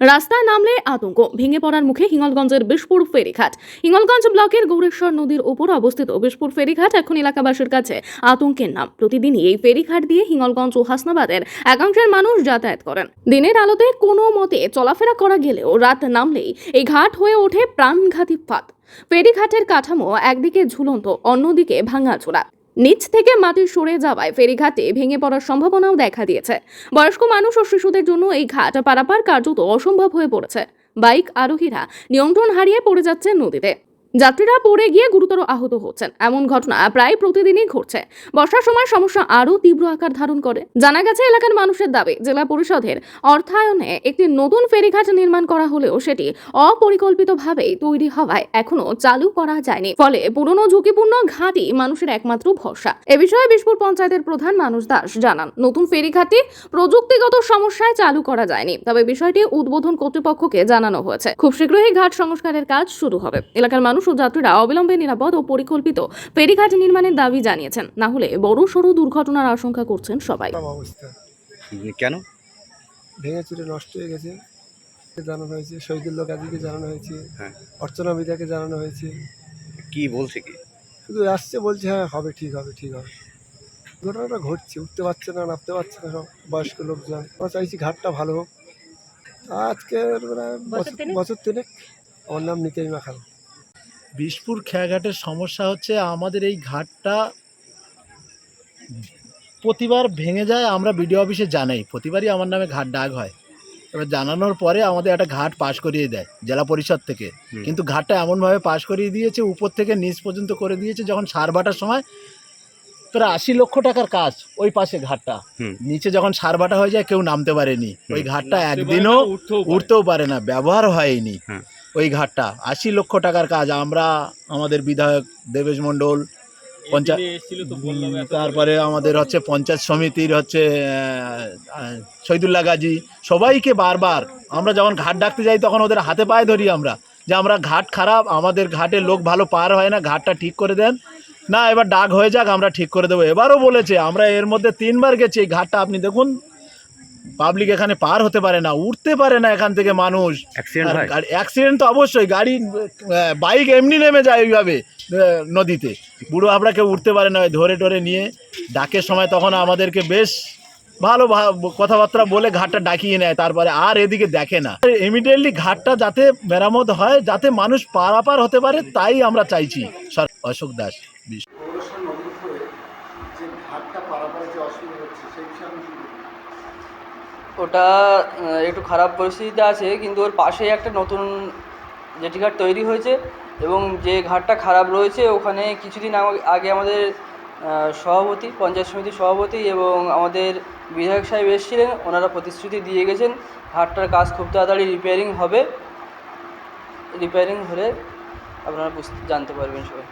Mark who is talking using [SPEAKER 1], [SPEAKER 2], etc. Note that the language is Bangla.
[SPEAKER 1] রাস্তায় নামলে আতঙ্ক। ভেঙে পড়ার মুখে হিঙ্গলগঞ্জের বিশপুর ফেরিঘাট। হিঙ্গলগঞ্জ ব্লকের গৌরেশ্বর নদীর ওপর অবস্থিত বিশপুর ফেরিঘাট এখন এলাকাবাসীর কাছে আতঙ্কের নাম। প্রতিদিনই এই ফেরিঘাট দিয়ে হিঙ্গলগঞ্জ ও হাসনাবাদের একাংশের মানুষ যাতায়াত করেন। দিনের আলোতে কোনো মতে চলাফেরা করা গেলেও রাত নামলেই এই ঘাট হয়ে ওঠে প্রাণঘাতী ফাঁদ। ফেরিঘাটের কাঠামো একদিকে ঝুলন্ত, অন্যদিকে ভাঙাচোরা। নিচ থেকে মাটি সরে যাওয়ায় ফেরিঘাটে ভেঙে পড়ার সম্ভাবনাও দেখা দিয়েছে। বয়স্ক মানুষ ও শিশুদের জন্য এই ঘাট পারাপার কার্যত অসম্ভব হয়ে পড়েছে। বাইক আরোহীরা নিয়ন্ত্রণ হারিয়ে পড়ে যাচ্ছে নদীতে। যাত্রীরা পড়ে গিয়ে গুরুতর আহত হচ্ছেন। এমন ঘটনা প্রায় প্রতিদিনই ঘটছে। বর্ষার সময় সমস্যা আরও তীব্র আকার ধারণ করে। জানা গেছে, এলাকার মানুষের দাবি, জেলা পরিষদের অর্থায়নে একটি নতুন ফেরিঘাট নির্মাণ করা হলেও সেটি অপরিকল্পিতভাবেই তৈরি হওয়ায় এখনও চালু করা যায়নি। ফলে পুরনো ঝুঁকিপূর্ণ ঘাটই মানুষের একমাত্র ভরসা। এ বিষয়ে বিশপুর পঞ্চায়েতের প্রধান মানুষ দাস জানান, নতুন ফেরিঘাটটি প্রযুক্তিগত সমস্যায় চালু করা যায়নি। তবে বিষয়টি উদ্বোধন কর্তৃপক্ষকে জানানো হয়েছে। খুব শীঘ্রই ঘাট সংস্কারের কাজ শুরু হবে। এলাকার মানুষ ও যাত্রীরা অবিলম্বে নিরাপদ ও পরিকল্পিত ফেরিঘাট নির্মাণের দাবি জানিয়েছেন। না হলে বড় সড়ো দুর্ঘটনার আশঙ্কা করছেন সবাই।
[SPEAKER 2] কেন?
[SPEAKER 3] ভেঙে চুরে নষ্ট হয়ে গেছে। জানানো হয়েছে শহীদুল্লাহ গাজীকে জানানো হয়েছে
[SPEAKER 2] হ্যাঁ।
[SPEAKER 3] অর্চনা বিদাকে জানানো হয়েছে।
[SPEAKER 2] কি বলছে কি?
[SPEAKER 3] শুধু আসছে বলছে হ্যাঁ হবে ঠিক হবে ঠিক হবে। ঘটনাটা ঘটছে উঠতে পারছে না নামতে পারছে না সব বয়স্ক লোকজন। আমরা চাইছি ঘাটটা ভালো হোক। আজকে বছর তিনেক। আমার নাম নিতাই মাখাল।
[SPEAKER 4] বিষপুর খেয়াঘাটের সমস্যা হচ্ছে আমাদের এই ঘাটটা প্রতিবার ভেঙে যায় আমরা বিডিও অফিসে জানাই। প্রতিবারই আমার নামে ঘাট ডাক হয়। এবার জানানোর পরে আমাদের একটা ঘাট পাশ করিয়ে দেয় জেলা পরিষদ থেকে। কিন্তু ঘাটটা এমনভাবে পাশ করিয়ে দিয়েছে উপর থেকে নিচ পর্যন্ত করে দিয়েছে যখন সার বাটার সময় প্রায় আশি লক্ষ টাকার কাজ ওই পাশে ঘাটটা। নিচে যখন সার বাটা হয়ে যায় কেউ নামতে পারেনি। ওই ঘাটটা একদিনও উঠতেও পারে না ব্যবহার হয়নি।
[SPEAKER 2] হ্যাঁ।
[SPEAKER 4] ওই ঘাটটা। আশি লক্ষ টাকার কাজ। আমরা আমাদের বিধায়ক দেবেশ মণ্ডল পঞ্চায়েত তারপরে আমাদের হচ্ছে পঞ্চায়েত সমিতির হচ্ছে শহীদুল্লাহ গাজী। সবাইকে বারবার আমরা যখন ঘাট ডাকতে যাই তখন ওদের হাতে পায়ে ধরি আমরা। যে আমরা ঘাট খারাপ আমাদের ঘাটে লোক ভালো পার হয় না ঘাটটা ঠিক করে দেন। না এবার ডাক হয়ে যাক আমরা ঠিক করে দেবো। এবারও বলেছে আমরা এর মধ্যে তিনবার গেছি এই ঘাটটা। আপনি দেখুন পাবলিক এখানে পার হতে পারে না উঠতে পারে না এখান থেকে মানুষ।
[SPEAKER 2] অ্যাক্সিডেন্ট
[SPEAKER 4] তো অবশ্যই গাড়ি বাইক এমনি নেমে যায় ওইভাবে নদীতে। বুড়ো আমরা কেউ উঠতে পারে না ধরে টরে নিয়ে। ডাকের সময় তখন আমাদেরকে বেশ ভালো কথাবার্তা বলে ঘাটটা ডাকিয়ে নেয় তারপরে আর এদিকে দেখে না। ইমিডিয়েটলি ঘাটটা যাতে মেরামত হয় যাতে মানুষ পারাপার হতে পারে তাই আমরা চাইছি। অশোক দাস বিশ-
[SPEAKER 5] পৌরসভা নদীর উপরে যে ঘাটটা পারাপারে যে অসুবিধা হচ্ছে সেই বিষয়ে আপনি কি বলবেন?
[SPEAKER 6] ওটা একটু খারাপ পরিস্থিতিতে আছে, কিন্তু ওর পাশেই একটা নতুন জেটি ঘাট তৈরি হয়েছে এবং যে ঘাটটা খারাপ রয়েছে, ওখানে কিছুদিন আগে আমাদের সভাপতি, পঞ্চায়েত সমিতির সভাপতি এবং আমাদের বিধায়ক সাহেব এসেছিলেন। ওনারা প্রতিশ্রুতি দিয়ে গেছেন, ঘাটটার কাজ খুব তাড়াতাড়ি রিপেয়ারিং হবে। রিপেয়ারিং হলে আপনারা বুঝতে, জানতে পারবেন সবাই।